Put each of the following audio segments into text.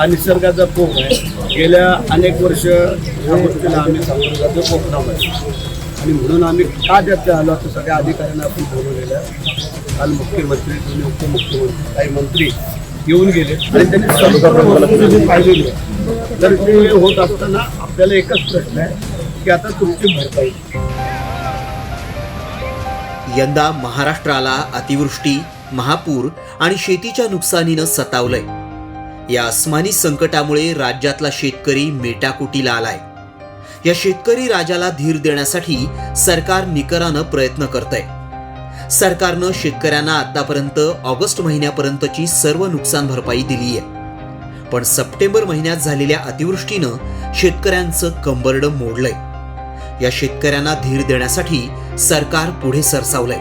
हा निसर्गाचा कोप आहे. गेल्या अनेक वर्ष ह्या गोष्टीला आम्ही सामोरं जातो कोकणामध्ये. आणि म्हणून आम्ही का त्यात आलो असं सगळ्या अधिकाऱ्यांना आपण बोलवलेलं आहे. काल मुख्यमंत्री दोन्ही उपमुख्यमंत्री काही मंत्री येऊन गेले आणि त्यांनी संपूर्ण पाहिलेली आहे. तर ते होत असताना आपल्याला एकच प्रश्न आहे की आता तुमची भरपाई. यंदा महाराष्ट्राला अतिवृष्टी महापूर आणि शेतीच्या नुकसानीनं सतावलंय. या अस्मानी संकटामुळे राज्यातला शेतकरी मेटाकुटीला आलाय. या शेतकरी राजाला धीर देण्यासाठी सरकार निकरानं प्रयत्न करतंय. सरकारनं शेतकऱ्यांना आतापर्यंत ऑगस्ट महिन्यापर्यंतची सर्व नुकसान भरपाई दिली आहे पण सप्टेंबर महिन्यात झालेल्या अतिवृष्टीनं शेतकऱ्यांचं कंबरडं मोडलंय. या शेतकऱ्यांना धीर देण्यासाठी सरकार पुढे सरसावलंय.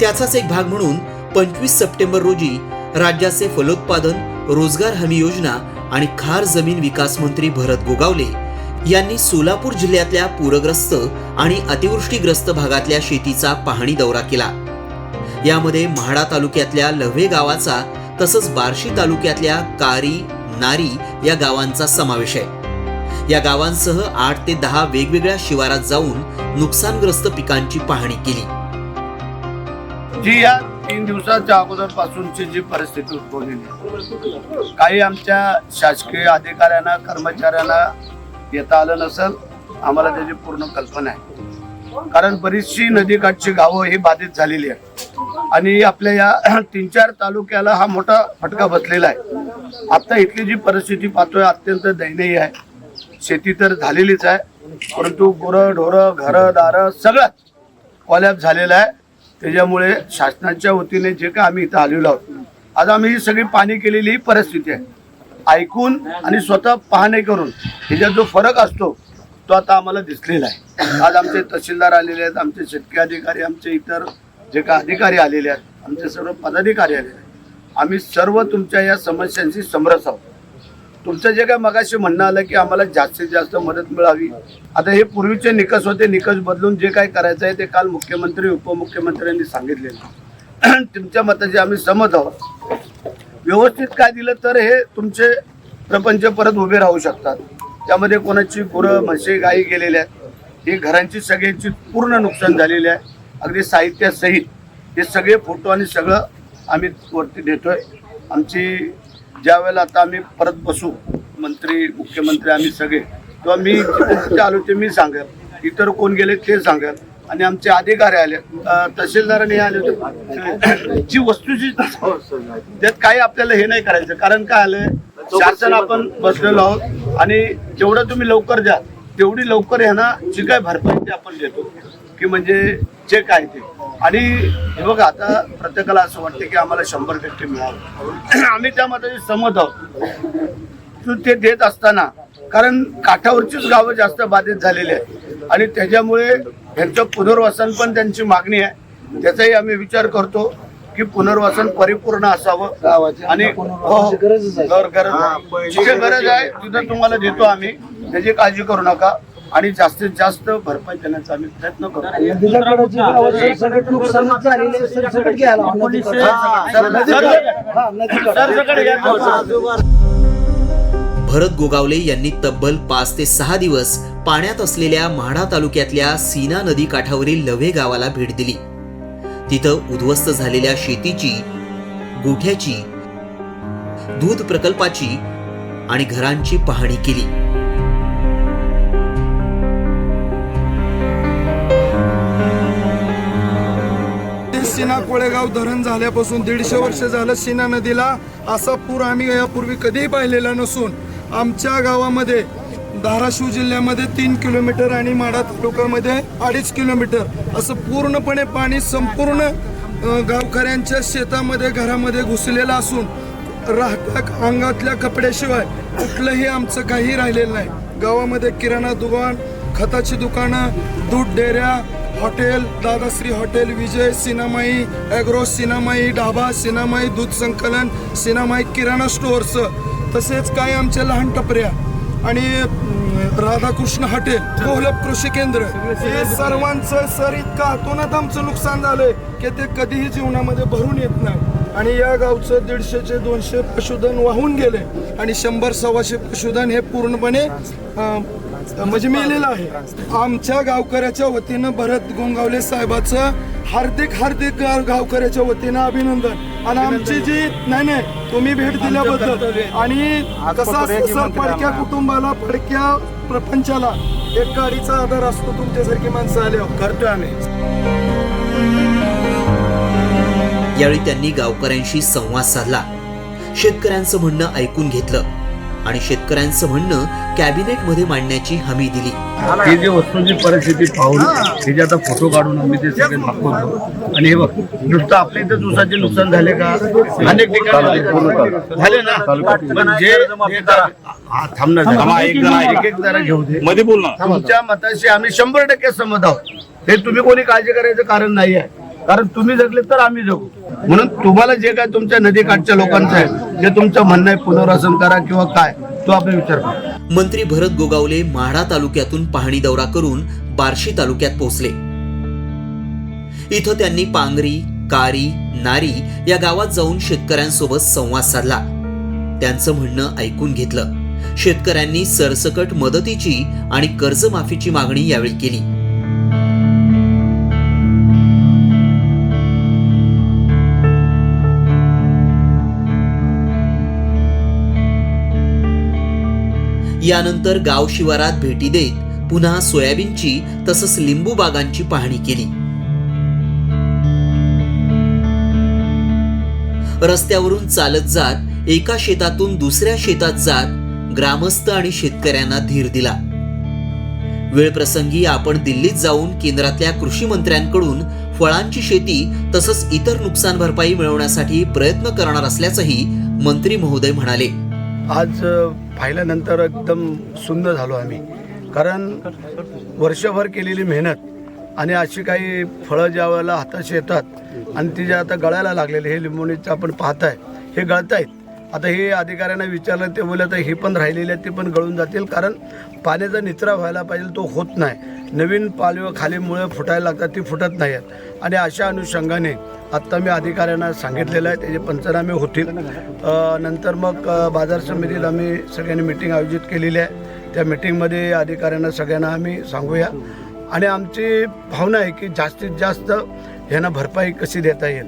त्याचाच एक भाग म्हणून पंचवीस सप्टेंबर रोजी राज्याचे फलोत्पादन रोजगार हमी योजना आणि खार जमीन विकास मंत्री भरत गोगावले यांनी सोलापूर जिल्ह्यातल्या पूरग्रस्त आणि अतिवृष्टीग्रस्त भागातल्या शेतीचा पाहणी दौरा केला. यामध्ये म्हाडा तालुक्यातल्या लव्हे गावाचा तसंच बार्शी तालुक्यातल्या कारी नारी या गावांचा समावेश आहे. या गावांसह आठ ते दहा वेगवेगळ्या शिवारात जाऊन नुकसानग्रस्त पिकांची पाहणी केली. जी या तीन दिवसाच्या अगोदरपासूनची जी परिस्थिती उद्भवलेली आहे. काही आमच्या शासकीय अधिकाऱ्यांना कर्मचाऱ्यांना येता आलं नसेल आम्हाला त्याची पूर्ण कल्पना आहे. कारण बरीचशी नदीकाठची गावं ही बाधित झालेली आहेत. आणि आपल्या या तीन चार तालुक्याला हा मोठा फटका बसलेला आहे. आता इथली जी परिस्थिती पाहतोय अत्यंत दयनीय आहे. शेती तर झालेलीच आहे परंतु गुरं ढोरं घरं दारं सगळंच कॉलॅप झालेलं आहे. त्याच्यामुळे शासनाच्या वतीने जे काय आम्ही इथं आलेलो आहोत. आज आम्ही ही सगळी पाणी केलेली ही परिस्थिती आहे. ऐकून आणि स्वतः पाहणे करून ह्याच्यात जो फरक असतो तो आता आम्हाला दिसलेला आहे. आज आमचे तहसीलदार आलेले आहेत आमचे शेतकरी अधिकारी आमचे इतर जे काय अधिकारी आलेले आहेत आमचे सर्व पदाधिकारी आलेले आहेत. आम्ही सर्व तुमच्या या समस्यांशी समरस आहोत. तुमचं जे काय मगाशी म्हणणं आलं की आम्हाला जास्तीत जास्त मदत मिळावी. आता हे पूर्वीचे निकष होते निकष बदलून जे काय करायचं आहे ते काल मुख्यमंत्री उपमुख्यमंत्र्यांनी सांगितलेलं तुमच्या मताचे आम्ही सहमत आहोत. व्यवस्थित काय दिलं तर हे तुमचे प्रपंच परत उभे राहू शकतात. त्यामध्ये कोणाची गुरं म्हशी गायी गेलेल्या आहेत. ही घरांची सगळ्यांची पूर्ण नुकसान झालेली आहे. अगदी साहित्यासहित हे सगळे फोटो आणि सगळं आम्ही वरती देतोय. आमची ज्या वेळेला आता आम्ही परत बसू मंत्री मुख्यमंत्री आम्ही सगळे तेव्हा मी जिथे आलो ते मी सांगेल. इतर कोण गेले ते सांगेल. आणि आमचे अधिकारी आले तहसीलदारांनी आले होते. जी वस्तूची त्यात काही आपल्याला हे नाही करायचं. कारण काय आलंय शासन आपण बसलेलो आहोत आणि जेवढं तुम्ही लवकर द्या तेवढी लवकर ह्यांना जी काय भरपाई ते आपण देतो. की म्हणजे जे काय ते. आणि हे बघा आता प्रत्येकाला असं वाटतं की आम्हाला शंभर टक्के मिळावं आम्ही त्या मताचे सहमत आहोत. तू ते देत असताना कारण काठावरचीच गावं जास्त बाधित झालेली आहेत. आणि त्याच्यामुळे ह्यांचं पुनर्वसन पण त्यांची मागणी आहे. त्याचाही आम्ही विचार करतो की पुनर्वसन परिपूर्ण असावं. आणि गरज गरज आहे. जिथे गरज आहे. तिथं तुम्हाला देतो आम्ही. त्याची काळजी करू नका. आणि जास्तीत जास्त भरपाई देण्याचा आम्ही प्रयत्न करतो. भरत गोगावले यांनी तब्बल पाच ते सहा दिवस पाण्यात असलेल्या म्हाडा तालुक्यातल्या सीना नदी काठावरील लव्हे गावाला भेट दिली. तिथं उद्ध्वस्त झालेल्या शेतीची गोठ्याची दूध प्रकल्पाची आणि घरांची पाहणी केली. सिना कोळेगाव धरण झाल्यापासून दीडशे वर्ष झालं सीना नदीला. असा पूर आम्ही यापूर्वी कधीही पाहिलेला नसून आमच्या गावामध्ये धाराशिव जिल्ह्यामध्ये तीन किलोमीटर आणि माढा तालुक्यामध्ये अडीच किलोमीटर असं पूर्णपणे पाणी संपूर्ण गावकऱ्यांच्या शेतामध्ये घरामध्ये घुसलेलं असून राहत्या अंगातल्या कपड्याशिवाय कुठलंही आमचं काही राहिलेलं नाही. गावामध्ये किराणा दुकान खताची दुकानं दूध डेऱ्या hotel Dadashri hotel Vijay Sinamai agro Sinamai dhaba Sinamai दूध संकलन सिनामाई किराणा स्टोअर्स. तसेच काय आमच्या लहान टपऱ्या आणि राधाकृष्ण हॉटेल कोहलप कृषी केंद्र. हे सर्वांचं सर इतकं हातोनात आमचं नुकसान झालंय की ते कधीही जीवनामध्ये भरून येत नाही. आणि या गावचं दीडशेचे दोनशे पशुधन वाहून गेले आणि शंभर सव्वाशे पशुधन हे पूर्णपणे म्हणजे मेलेलं आहे. आमच्या गावकऱ्याच्या वतीनं भरत गोंगावले साहेबाचं हार्दिक हार्दिक गाव- गावकऱ्याच्या वतीनं अभिनंदन. आणि आमची जी नाही नाही तुम्ही भेट दिल्याबद्दल आणि कसा पडक्या कुटुंबाला पडक्या प्रपंचाला एक गाडीचा आधार असतो तुमच्यासारखी माणसं आल्यावर करतोय आम्ही. यावेळी त्यांनी गावकऱ्यांशी संवाद साधला. शेतकऱ्यांचं म्हणणं ऐकून घेतलं. आणि शेतकऱ्यांचं म्हणणं कॅबिनेटमध्ये मांडण्याची हमी दिली. ही जी वस्तूंची परिस्थिती पाहून हे जे आता फोटो काढून आम्ही ते सगळे दाखवतो. आणि हे बघ नुसतं आपल्या इथं ऊसाचे नुकसान झाले का? अनेक ठिकाणी झाले. ना? पण जे जे जरा- हा, थांब ना जरा. एक जरा एक एक जरा घेऊ दे. मध्ये बोल ना. तुमच्या मताशी आम्ही शंभर टक्के सहमत आहोत. हे तुम्ही कोणी काळजी करायचं कारण नाही आहे कारण तुम्ही जगले तर आम्ही जगू. म्हणून तुम्हाला जे काय तुमच्या नदीकाठच्या लोकांचं आहे जे तुमचं म्हणणं आहे पुनर्वसन करा किंवा काय तो आपण विचार करा. मंत्री भरत गोगावले म्हाडा तालुक्यातून पाहणी दौरा करून बार्शी तालुक्यात पोहोचले. इथं त्यांनी पांगरी कारी नारी या गावात जाऊन शेतकऱ्यांसोबत संवाद साधला. त्यांचं म्हणणं ऐकून घेतलं. शेतकऱ्यांनी सरसकट मदतीची आणि कर्जमाफीची मागणी यावेळी केली. यानंतर गाव शिवारात भेटी देत पुन्हा सोयाबीनची तसंच लिंबू बागांची पाहणी केली. रस्त्यावरून चालत जात एका शेतातून दुसऱ्या शेतात जात ग्रामस्थ आणि शेतकऱ्यांना धीर दिला. वेळप्रसंगी आपण दिल्लीत जाऊन केंद्रातल्या कृषी मंत्र्यांकडून फळांची शेती तसंच इतर नुकसान भरपाई मिळवण्यासाठी प्रयत्न करणार असल्याचंही मंत्री महोदय म्हणाले. आज पाहिल्यानंतर एकदम सुंदर झालो आम्ही. कारण वर्षभर केलेली मेहनत आणि अशी काही फळं ज्या वेळेला हाताशी येतात आणि ती जे आता गळायला लागलेली हे लिंबोणीचं आपण पाहताय हे गळत आहेत आता हे अधिकाऱ्यांना विचारलं ते बोलले तर हे पण राहिलेले आहेत ते पण गळून जातील. कारण पाण्याचा निचरा व्हायला पाहिजे तो होत नाही. नवीन पालवं खालीमुळे फुटायला लागतात ती फुटत नाही आहेत आणि अशा अनुषंगाने आत्ता मी अधिकाऱ्यांना सांगितलेलं आहे त्याचे पंचनामे होतील. नंतर मग बाजार समितीला आम्ही सगळ्यांनी मिटिंग आयोजित केलेली आहे. त्या मिटिंगमध्ये अधिकाऱ्यांना सगळ्यांना आम्ही सांगूया. आणि आमची भावना आहे की जास्तीत जास्त ह्यांना भरपाई कशी देता येईल?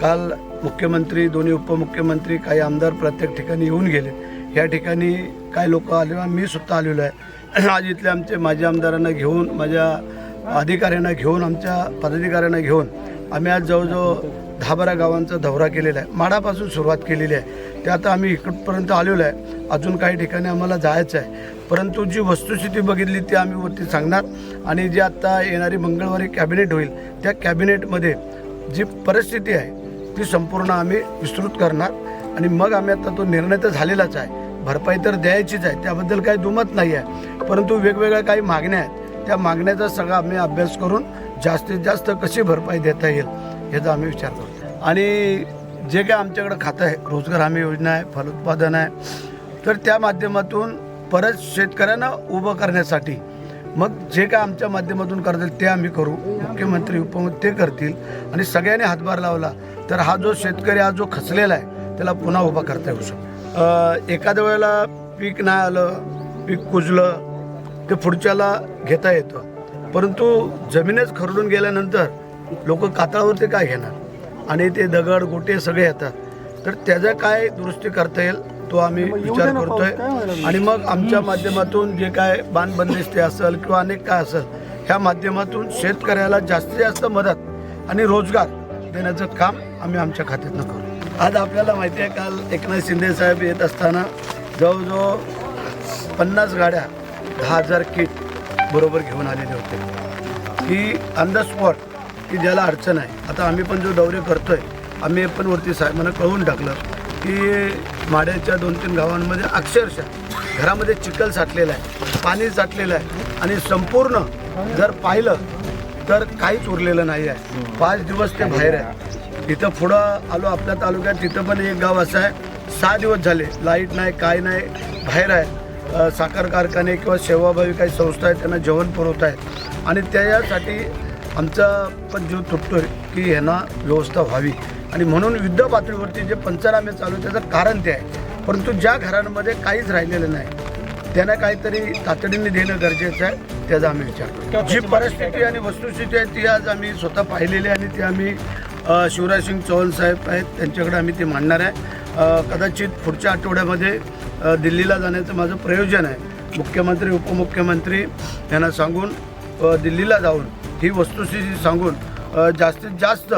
काल मुख्यमंत्री दोन्ही उपमुख्यमंत्री काही आमदार प्रत्येक ठिकाणी येऊन गेले. या ठिकाणी काही लोक आले मी सुद्धा आलेलो आहे. आज इथले आमचे माजी आमदारांना घेऊन माझ्या अधिकाऱ्यांना घेऊन आमच्या पदाधिकाऱ्यांना घेऊन आम्ही आज जवळजवळ दहा बारा गावांचा दौरा केलेला आहे. माडापासून सुरुवात केलेली आहे. ते आता आम्ही इकडपर्यंत आलेलो आहे. अजून काही ठिकाणी आम्हाला जायचं आहे. परंतु जी वस्तुस्थिती बघितली ती आम्ही वरती सांगणार. आणि जी आत्ता येणारी मंगळवारी कॅबिनेट होईल त्या कॅबिनेटमध्ये जी परिस्थिती आहे ती संपूर्ण आम्ही विस्तृत करणार. आणि मग आम्ही आता तो निर्णय तर झालेलाच आहे. भरपाई तर द्यायचीच आहे. त्याबद्दल काही दुमत नाही आहे. परंतु वेगवेगळ्या काही मागण्या आहेत. त्या मागण्याचा सगळा आम्ही अभ्यास करून जास्तीत जास्त कशी भरपाई देता येईल याचा आम्ही विचार करतो. आणि जे काय आमच्याकडं खातं आहे रोजगार हमी योजना आहे फलोत्पादन आहे तर त्या माध्यमातून परत शेतकऱ्यांना उभं करण्यासाठी मग जे काय आमच्या माध्यमातून करतील ते आम्ही करू. मुख्यमंत्री उपमुख्य ते करतील. आणि सगळ्यांनी हातभार लावला तर हा जो शेतकरी हा जो खचलेला आहे त्याला पुन्हा उभा करता येऊ शकतो. एखाद्या वेळेला पीक नाही आलं पीक कुजलं ते पुढच्याला घेता येतं. परंतु जमीनच खरडून गेल्यानंतर लोक कातळावरती काय घेणार? आणि ते दगड गोटे सगळे येतात. तर त्याचा काय दुरुस्ती करता येईल तो आम्ही विचार करतोय. आणि मग आमच्या माध्यमातून जे काय बांधबंदिस्ते असेल किंवा अनेक काय असेल ह्या माध्यमातून शेतकऱ्याला जास्तीत जास्त मदत आणि रोजगार देण्याचं काम आम्ही आमच्या खात्यातनं करू. आज आपल्याला माहिती आहे काल एकनाथ शिंदे साहेब येत असताना जवळजवळ पन्नास गाड्या दहा हजार किट बरोबर घेऊन आलेले होते. की ऑन द स्पॉट की ज्याला अडचण आहे. आता आम्ही पण जो दौरे आहे आम्ही पण वरती साहेबांना कळवून टाकलं की माड्याच्या दोन तीन गावांमध्ये अक्षरशः घरामध्ये चिखल साठलेला आहे पाणी साठलेलं आहे आणि संपूर्ण जर पाहिलं तर काहीच उरलेलं नाही आहे. पाच दिवस ते बाहेर आहे इथं पुढं आलो आपल्या तालुक्यात तिथं पण एक गाव असं आहे. सहा दिवस झाले लाइट नाही काय नाही बाहेर आहे. साखर कारखाने किंवा सेवाभावी काही संस्था आहेत त्यांना जेवण पुरवत आहेत. आणि त्याच्यासाठी आमचा पण जीव तुटतोय की ह्यांना व्यवस्था व्हावी. आणि म्हणून युद्ध पातळीवरती जे पंचनामे चालू त्याचं कारण ते आहे. परंतु ज्या घरांमध्ये काहीच राहिलेलं नाही त्यांना काहीतरी तातडीने देणं गरजेचं आहे त्याचा आम्ही विचार जी परिस्थिती आणि वस्तुस्थिती आहे ती आज आम्ही स्वतः पाहिलेली आणि ती आम्ही शिवराज सिंग चौहान साहेब आहेत त्यांच्याकडे आम्ही ते मांडणार आहे. कदाचित पुढच्या आठवड्यामध्ये दिल्लीला जाण्याचं माझं प्रयोजन आहे. मुख्यमंत्री उपमुख्यमंत्री यांना सांगून दिल्लीला जाऊन ही वस्तुस्थिती सांगून जास्तीत जास्त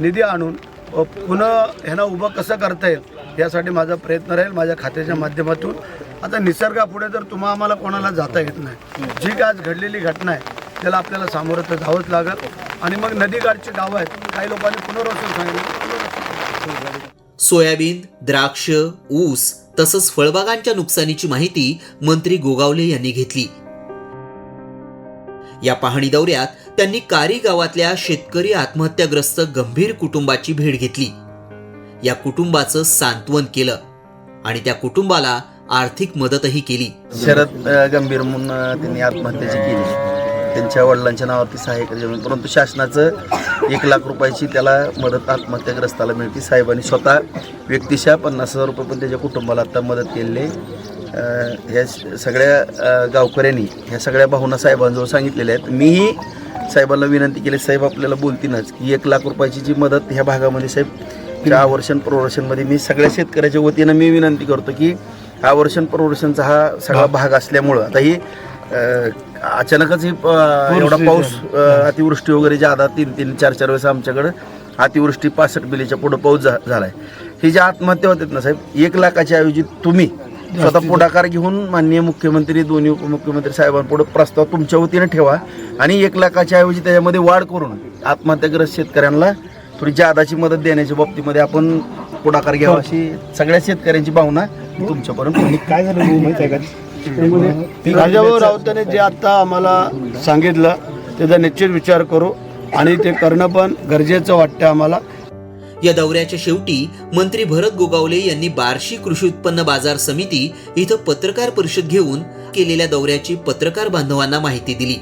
निधी आणून पुन्हा ह्यांना उभं कसं करता येईल यासाठी माझा प्रयत्न राहील माझ्या खात्याच्या माध्यमातून. आता निसर्गापुढे तर तुम्हा आम्हाला कोणाला जाता येत नाही. जी काय आज घडलेली घटना आहे त्याला आपल्याला सामोरं तर जावंच लागेल. आणि मग नदीकाठची गावं आहेत काही लोकांनी पुनर्वसन सांगितलं. सोयाबीन द्राक्ष ऊस तसंच फळबागांच्या नुकसानीची माहिती मंत्री गोगावले यांनी घेतली. या पाहणी दौऱ्यात त्यांनी कारी गावातल्या शेतकरी आत्महत्याग्रस्त गंभीर कुटुंबाची भेट घेतली. या कुटुंबाचं सांत्वन केलं आणि त्या कुटुंबाला आर्थिक मदतही केली. शरद गंभीर म्हणून त्यांनी आत्महत्याची केली. त्यांच्या वडिलांच्या नावावरती सहा एकर जमीन परंतु शासनाचं एक लाख रुपयाची त्याला मदत आत्महत्याग्रस्ताला मिळते. साहेबांनी स्वतः व्यक्तिशा पन्नास हजार रुपये पण त्याच्या कुटुंबाला आता मदत केलेली आहे. ह्या सगळ्या गावकऱ्यांनी ह्या सगळ्या भावना साहेबांजवळ सांगितलेल्या आहेत. मीही साहेबांना विनंती केली साहेब आपल्याला बोलतीनच की एक लाख रुपयाची जी मदत ह्या भागामध्ये साहेब त्या आवर्षण प्रवर्षणमध्ये मी सगळ्या शेतकऱ्याच्या वतीनं मी विनंती करतो की आवर्षण प्रवर्षणचा हा सगळा भाग असल्यामुळं आता ही अचानकच ही एवढा पाऊस अ, अतिवृष्टी वगैरे ज्यादा तीन तीन चार चार वेळेस आमच्याकडं अतिवृष्टी पासष्ट बिलीच्या पुढं पाऊस झा झालाय. ही ज्या आत्महत्या होतात ना साहेब एक लाखाच्या ऐवजी तुम्ही स्वतः पुढाकार घेऊन माननीय मुख्यमंत्री दोन्ही उपमुख्यमंत्री साहेबांपुढे प्रस्ताव तुमच्या वतीनं ठेवा आणि एक लाखाच्या ऐवजी त्याच्यामध्ये वाढ करून आत्महत्याग्रस्त शेतकऱ्यांना थोडी जादाची मदत देण्याच्या बाबतीमध्ये आपण पुढाकार घ्यावा अशी सगळ्या शेतकऱ्यांची भावना तुमच्यापर्यंत. काय झालं राजाभाऊ राऊतांनी जे आता आम्हाला सांगितलं त्याचा निश्चित विचार करू आणि ते करणं पण गरजेचं वाटतं आम्हाला. या दौऱ्याच्या शेवटी मंत्री भरत गोगावले यांनी बार्शी कृषी उत्पन्न बाजार समिती इथं पत्रकार परिषद घेऊन केलेल्या दौऱ्याची पत्रकार बांधवांना माहिती दिली.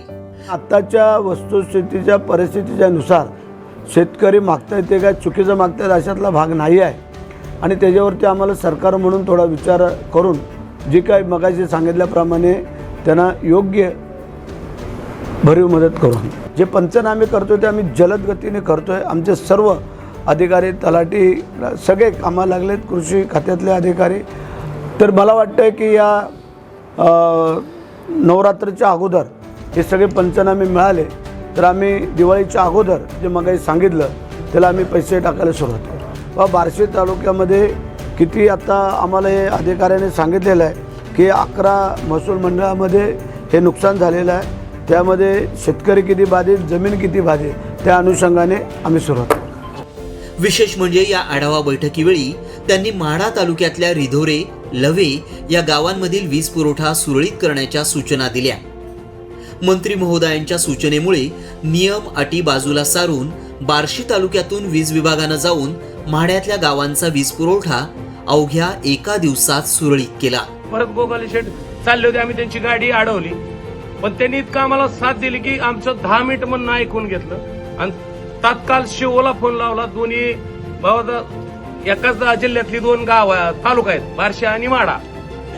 आत्ताच्या वस्तुस्थितीच्या परिस्थितीच्या नुसार शेतकरी मागतायत ते काय चुकीचं मागतायत अशातला भाग नाही आहे. आणि त्याच्यावरती आम्हाला सरकार म्हणून थोडा विचार करून जी काही मगाशी सांगितल्याप्रमाणे त्यांना योग्य भरीव मदत करून. जे पंचनामे करतोय ते आम्ही जलद गतीने करतोय. आमचे सर्व अधिकारी तलाठी सगळे कामाला लागलेत कृषी खात्यातले अधिकारी. तर मला वाटतं की या नवरात्रीच्या अगोदर हे सगळे पंचनामे मिळाले तर आम्ही दिवाळीच्या अगोदर जे मगाही सांगितलं त्याला आम्ही पैसे टाकायला सुरुवात करू. व बार्शी तालुक्यामध्ये किती आता आम्हाला हे अधिकाऱ्याने सांगितलेलं आहे की अकरा महसूल मंडळामध्ये हे नुकसान झालेलं आहे. त्यामध्ये शेतकरी किती बाधित जमीन किती बाधित त्या अनुषंगाने आम्ही सुरुवात विशेष म्हणजे या आढावा बैठकीवेळी त्यांनी माढा तालुक्यातल्या रिधोरे लवे या गावांमधील वीज पुरवठा सुरळीत करण्याच्या सूचना दिल्या. मंत्री महोदयांच्या सूचनेमुळे नियम अटी बाजूला सारून बार्शी तालुक्यातून वीज विभागानं जाऊन माढ्यातल्या गावांचा वीज पुरवठा अवघ्या एका दिवसात सुरळीत केला. परत गोगाली शेठ चालले होते आम्ही त्यांची गाडी अडवली. पण त्यांनी इतकं आम्हाला साथ दिली की आमचं दहा मिनिट म्हणणं ऐकून घेतलं. आणि तात्काळ शिवोला फोन लावला दोन्ही बाबा एकाच जिल्ह्यातली दोन गाव तालुका आहेत बार्शी आणि माडा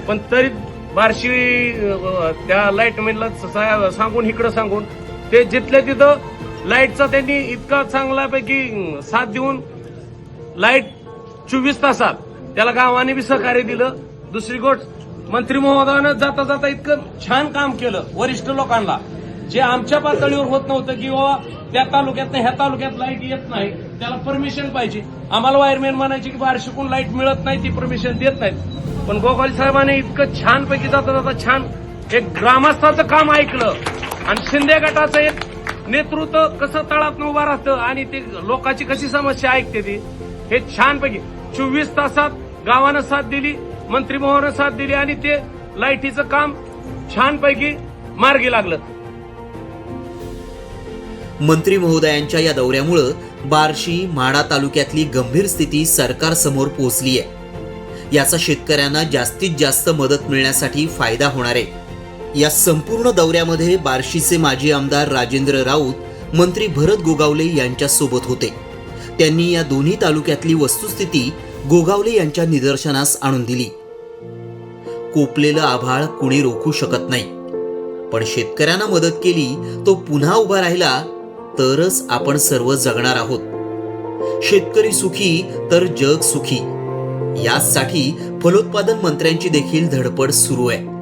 पण तरी बार्शी त्या लाइट सांगून इकडं सांगून ते जिथल्या तिथं लाईटचा त्यांनी इतका चांगल्यापैकी साथ देऊन लाइट चोवीस तासात त्याला गावाने बी सहकार्य दिलं. दुसरी गोष्ट मंत्री महोदयानं जाता जाता इतकं छान काम केलं वरिष्ठ लोकांना. जे आमच्या पातळीवर होत नव्हतं की बाबा त्या तालुक्यात ह्या तालुक्यात लाइट येत नाही त्याला परमिशन पाहिजे. आम्हाला वायरमॅन म्हणायचे की बारशिकून लाइट मिळत नाही ती परमिशन देत नाहीत. पण गोपाल साहेबांनी इतकं छान पैकी जाता जाता छान एक ग्रामस्थाचं काम ऐकलं. आणि शिंदे गटाचं एक नेतृत्व कसं तळात उभं राहतं आणि ते लोकांची कशी समस्या ऐकते ती हे छानपैकी चोवीस तासात गावानं साथ दिली मंत्रीमोहानं साथ दिली आणि ते लाईटीचं काम छानपैकी मार्गी लागलं. मंत्री महोदयांच्या या दौऱ्यामुळं बार्शी माडा तालुक्यातली गंभीर स्थिती सरकारसमोर पोहोचली आहे याचा शेतकऱ्यांना जास्तीत जास्त मदत मिळण्यासाठी फायदा होणार आहे. या संपूर्ण दौऱ्यामध्ये बार्शीचे माजी आमदार राजेंद्र राऊत मंत्री भरत गोगावले यांच्यासोबत होते. त्यांनी या दोन्ही तालुक्यातली वस्तुस्थिती गोगावले यांच्या निदर्शनास आणून दिली. कोपलेलं आभाळ कुणी रोखू शकत नाही. पण शेतकऱ्यांना मदत केली तो पुन्हा उभा राहिला तरच आपण सर्व जगणार आहोत. शेतकरी सुखी तर जग सुखी. याचसाठी फलोत्पादन मंत्र्यांची देखील धडपड सुरू आहे.